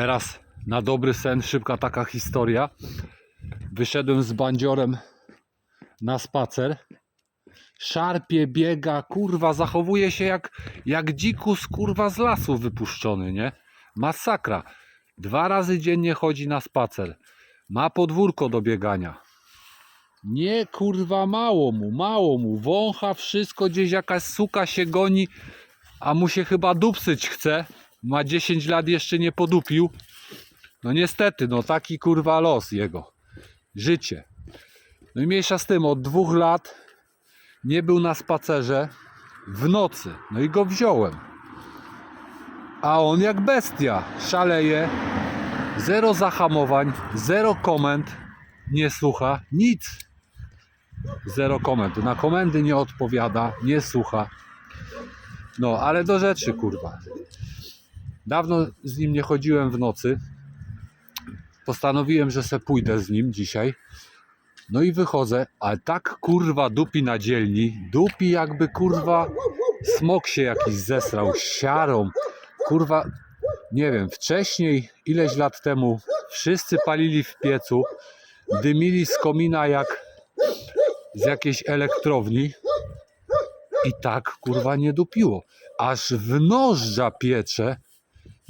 Teraz na dobry sen, szybka taka historia. Wyszedłem z bandziorem na spacer. Szarpie, biega, kurwa, zachowuje się jak, jak dzikus, kurwa, z lasu wypuszczony, nie? Masakra. Dwa razy dziennie chodzi na spacer. Ma podwórko do biegania. Nie, kurwa, mało mu, mało mu. Wącha wszystko, gdzieś jakaś suka się goni, a mu się chyba dupsyć chce. Ma 10 lat, jeszcze nie podupił. No niestety, no taki kurwa los jego. Życie. No i mniejsza z tym, od dwóch lat nie był na spacerze w nocy. No i go wziąłem. A on jak bestia. Szaleje. Zero zahamowań, zero komend. Nie słucha, nic. Zero komend. Na komendy nie odpowiada, nie słucha. No, ale do rzeczy, kurwa. Dawno z nim nie chodziłem w nocy. Postanowiłem, że se pójdę z nim dzisiaj. No i wychodzę, ale tak kurwa dupi na dzielni. Dupi jakby kurwa smok się jakiś zesrał siarą. Kurwa, nie wiem, wcześniej, ileś lat temu, wszyscy palili w piecu, dymili z komina jak z jakiejś elektrowni. I tak kurwa nie dupiło. Aż w nożdża piecze.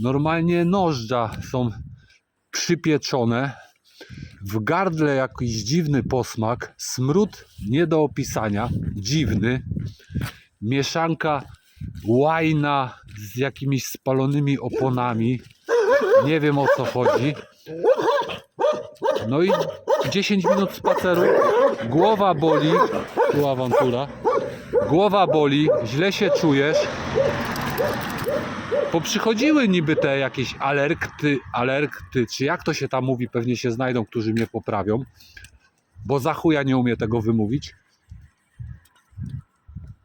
Normalnie nożdża są przypieczone. W gardle jakiś dziwny posmak. Smród nie do opisania. Dziwny. Mieszanka łajna z jakimiś spalonymi oponami. Nie wiem o co chodzi. No i 10 minut spaceru. Głowa boli. Tu awantura. Głowa boli, źle się czujesz. Poprzychodziły niby te jakieś alerkty, alerkty, czy jak to się tam mówi, pewnie się znajdą, którzy mnie poprawią, bo za chuja nie umie tego wymówić.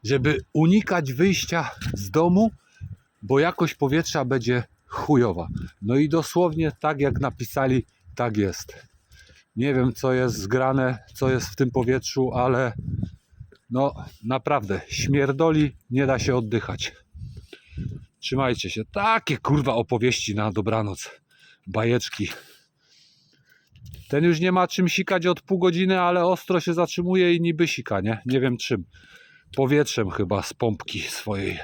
Żeby unikać wyjścia z domu, bo jakość powietrza będzie chujowa. No i dosłownie tak jak napisali, tak jest. Nie wiem co jest zgrane, co jest w tym powietrzu, ale no naprawdę, śmierdoli, nie da się oddychać. Trzymajcie się. Takie kurwa opowieści na dobranoc. Bajeczki. Ten już nie ma czym sikać od pół godziny, ale ostro się zatrzymuje i niby sika, nie? Nie wiem czym. Powietrzem chyba z pompki swojej.